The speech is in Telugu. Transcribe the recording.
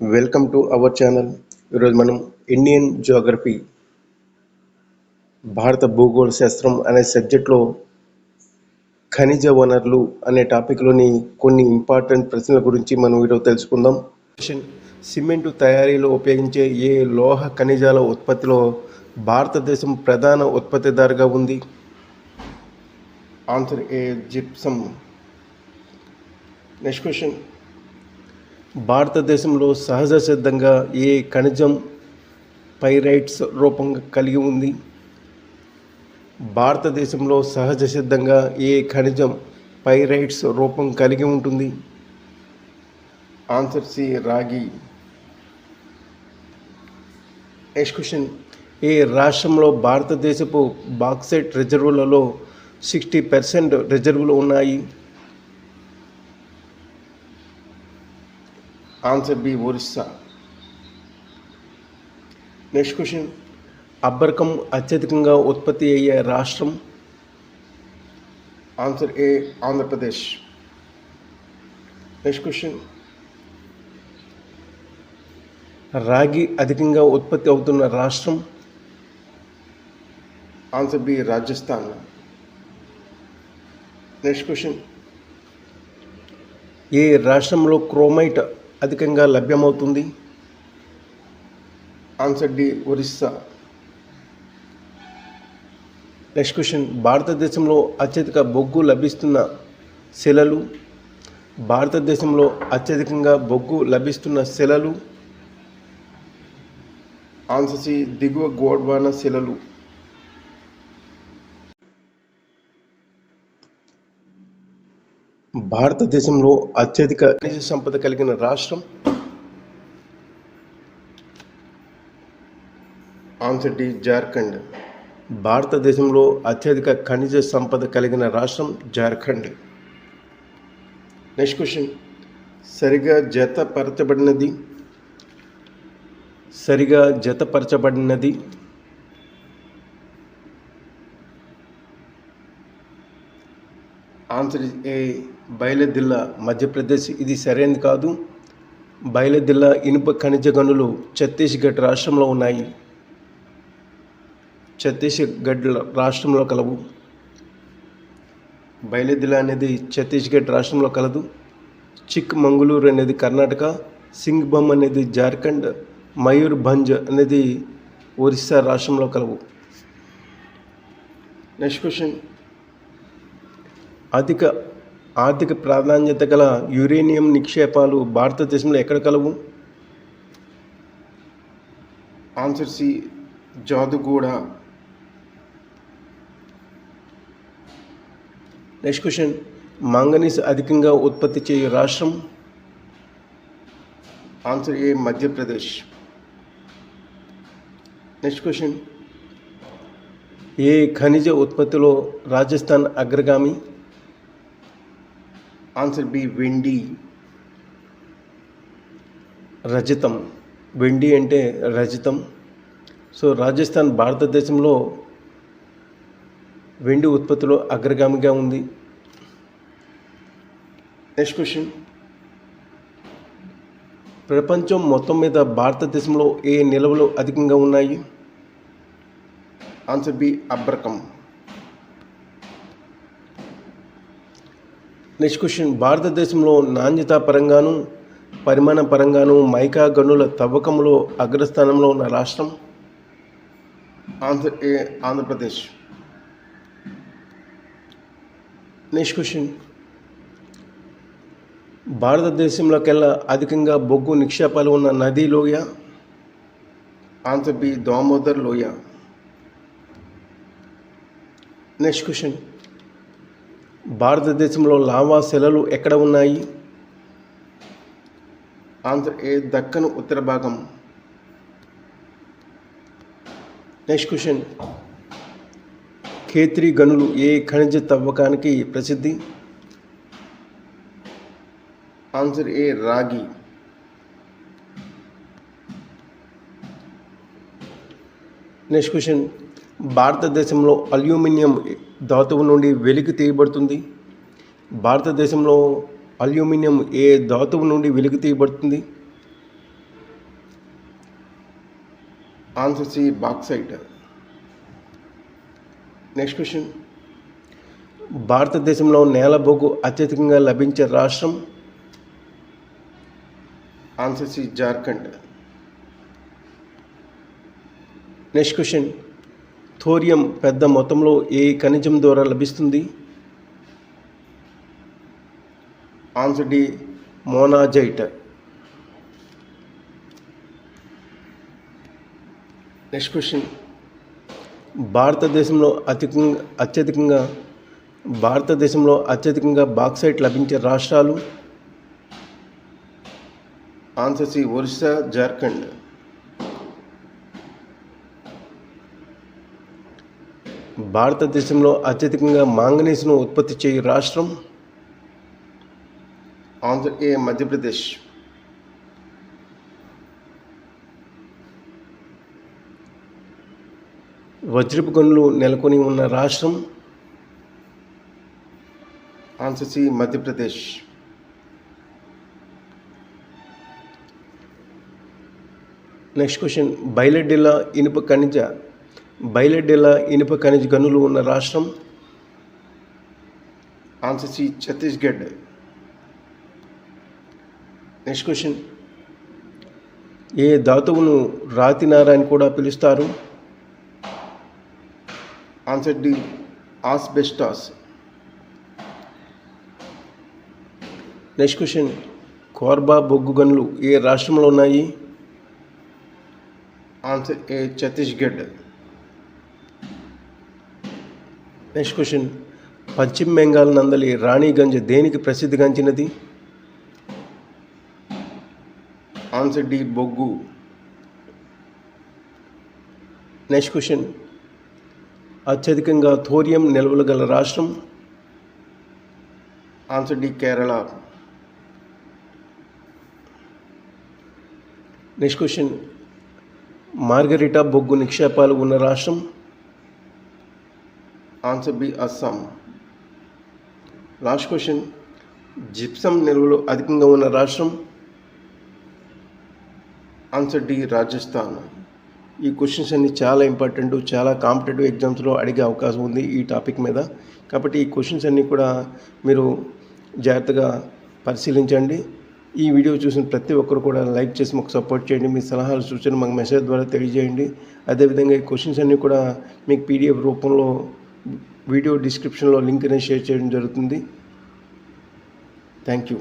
వెల్కమ్ టు అవర్ ఛానల్ ఈరోజు మనం ఇండియన్ జియోగ్రఫీ భారత భూగోళ శాస్త్రం అనే సబ్జెక్ట్లో ఖనిజ వనరులు అనే టాపిక్లోని కొన్ని ఇంపార్టెంట్ ప్రశ్నల గురించి మనం ఈరోజు తెలుసుకుందాం. సిమెంటు తయారీలో ఉపయోగించే ఏ లోహ ఖనిజాల ఉత్పత్తిలో భారతదేశం ప్రధాన ఉత్పత్తిదారుగా ఉంది? Answer A gypsum next question భారతదేశంలో సహజ సిద్ధంగా ఏ ఖనిజం పైరైట్స్ రూపం కలిగి ఉంది? భారతదేశంలో సహజ సిద్ధంగా ఏ ఖనిజం పైరైట్స్ రూపం కలిగి ఉంటుంది? ఆన్సర్ సి రాగి. నెక్స్ట్ క్వశ్చన్ ఏ రాష్ట్రంలో భారతదేశపు బాక్సైట్ రిజర్వులలో సిక్స్టీ పర్సెంట్ రిజర్వులు ఉన్నాయి? Answer B Orissa. Next question అబ్బరకం అత్యధికంగా ఉత్పత్తి అయ్యే రాష్ట్రం? Answer A Andhra Pradesh. Next question రాగి అధికంగా ఉత్పత్తి అవుతున్న రాష్ట్రం? Answer B Rajasthan. Next question ఏ రాష్ట్రంలో క్రోమైట్ అధికంగా లభ్యమవుతుంది. Answer D Orissa. Next question. భారతదేశంలో అత్యధిక బొగ్గు లభిస్తున్న శిలలు భారతదేశంలో అత్యధికంగా బొగ్గు లభిస్తున్న శిలలు ఆన్సర్ సి దిగువ గోడ్వాన శిలలు భారతదేశంలో అత్యధిక ఖనిజ సంపద కలిగిన రాష్ట్రం? ఆన్సర్ డి జార్ఖండ్ భారతదేశంలో అత్యధిక ఖనిజ సంపద కలిగిన రాష్ట్రం జార్ఖండ్ నెక్స్ట్ క్వశ్చన్ సరిగా జతపరచబడినది? సరిగా జతపరచబడినది? ఆన్సర్ ఏ బయలదిల్ల మధ్యప్రదేశ్ ఇది సరైనది కాదు. బయలదిల్ల ఇనుప ఖనిజ గనులు ఛత్తీస్గఢ్ రాష్ట్రంలో ఉన్నాయి. ఛత్తీస్గఢ్ రాష్ట్రంలో కలవు. బయలదిల్ల అనేది ఛత్తీస్గఢ్ రాష్ట్రంలో కలదు. చిక్ మంగళూరు అనేది కర్ణాటక సింగ్బమ్ అనేది జార్ఖండ్ మయూర్భంజ్ అనేది ఒరిస్సా రాష్ట్రంలో కలవు. Next question. అధిక ఆర్థిక ప్రాధాన్యత గల యురేనియం నిక్షేపాలు భారతదేశంలో ఎక్కడ కలవు? Answer C Jaduguda. Next question manganese అధికంగా ఉత్పత్తి చేయు రాష్ట్రం? Answer A Madhya Pradesh. Next question ఏ ఖనిజ ఉత్పత్తిలో రాజస్థాన్ అగ్రగామి? ఆన్సర్ బి వెండి. రజతం. వెండి అంటే రజతం. సో రాజస్థాన్ భారతదేశంలో వెండి ఉత్పత్తిలో అగ్రగామిగా ఉంది. Next question. ప్రపంచం మొత్తం మీద భారతదేశంలో ఏ నిల్వలు అధికంగా ఉన్నాయి? ఆన్సర్ బి అబ్రకం. నెక్స్ట్ క్వశ్చన్ భారతదేశంలో నాణ్యత పరంగాను పరిమాణ పరంగాను మైకా గనుల తవ్వకంలో అగ్రస్థానంలో ఉన్న రాష్ట్రం ఆంధ్ర ఏ ఆంధ్రప్రదేశ్. నెక్స్ట్ క్వశ్చన్ భారతదేశంలోకెల్లా అధికంగా బొగ్గు నిక్షేపాలు ఉన్న నదీ లోయ ఆన్సర్ బి దామోదర్ లోయ. నెక్స్ట్ క్వశ్చన్ భారతదేశంలో లావా శిలలు ఎక్కడ ఉన్నాయి? ఆంధ్ర ఏ దక్కను ఉత్తర భాగం? Next question. ఖేత్రి గనులు ఏ ఖనిజ తవ్వకానికి ప్రసిద్ధి? ఆన్సర్ ఏ రాగి. Next question. భారతదేశంలో అల్యూమినియం ధాతువు నుండి వెలికి తీయబడుతుంది. భారతదేశంలో అల్యూమినియం ఏ ధాతువు నుండి వెలికి తీయబడుతుంది? Answer C bauxite next question భారతదేశంలో నేలబొగ్గు అత్యధికంగా లభించే రాష్ట్రం? Answer C Jharkhand next question thorium పెద్ద మొత్తంలో ఏ ఖనిజం ద్వారా లభిస్తుంది? Answer D monazite. Next question. భారతదేశంలో అధికంగా అత్యధికంగా భారతదేశంలో అత్యధికంగా బాక్సైట్ లభించే రాష్ట్రాలు? Answer C Orissa Jharkhand. భారతదేశంలో అత్యధికంగా మాంగనీస్ను ఉత్పత్తి చేయు రాష్ట్రం ఆంధ్ర ఏ మధ్యప్రదేశ్. వజ్రపు గనులు నెలకొని ఉన్న రాష్ట్రం answer C Madhya Pradesh. Next question బైలెడ్డిలా ఇనుప ఖనిజ బైలెడ్డిలా ఇనుప ఖనిజ గనులు ఉన్న రాష్ట్రం answer C Chhattisgarh. Next question ఏ ధాతువును రాతినార అని కూడా పిలుస్తారు? Answer D asbestos next question Korba బొగ్గు గనులు ఏ రాష్ట్రంలో ఉన్నాయి? Answer A Chhattisgarh. Next question పశ్చిమ బెంగాల్ నందలి రాణిగంజ్ దేనికి ప్రసిద్ధిగాంచినది ఆన్సర్ డి బొగ్గు నెక్స్ట్ క్వశ్చన్ అత్యధికంగా థోరియం నిల్వలు గల రాష్ట్రం? Answer D Kerala next question Margherita బొగ్గు నిక్షేపాలు ఉన్న రాష్ట్రం? Answer B Assam last question gypsum నిల్వలు అధికంగా ఉన్న రాష్ట్రం? ఆన్సర్ డి రాజస్థాన్ ఈ క్వశ్చన్స్ అన్ని చాలా ఇంపార్టెంట్ చాలా కాంపిటేటివ్ ఎగ్జామ్స్లో అడిగే అవకాశం ఉంది ఈ టాపిక్ మీద. కాబట్టి ఈ క్వశ్చన్స్ అన్నీ కూడా మీరు జాగ్రత్తగా పరిశీలించండి. ఈ వీడియో చూసిన ప్రతి ఒక్కరు కూడా లైక్ చేసి మాకు సపోర్ట్ చేయండి. మీ సలహాలు సూచనలు మాకు మెసేజ్ ద్వారా తెలియజేయండి. అదేవిధంగా ఈ క్వశ్చన్స్ అన్నీ కూడా మీకు పీడిఎఫ్ రూపంలో వీడియో డిస్క్రిప్షన్లో లింక్ అనేది షేర్ చేయడం జరుగుతుంది. Thank you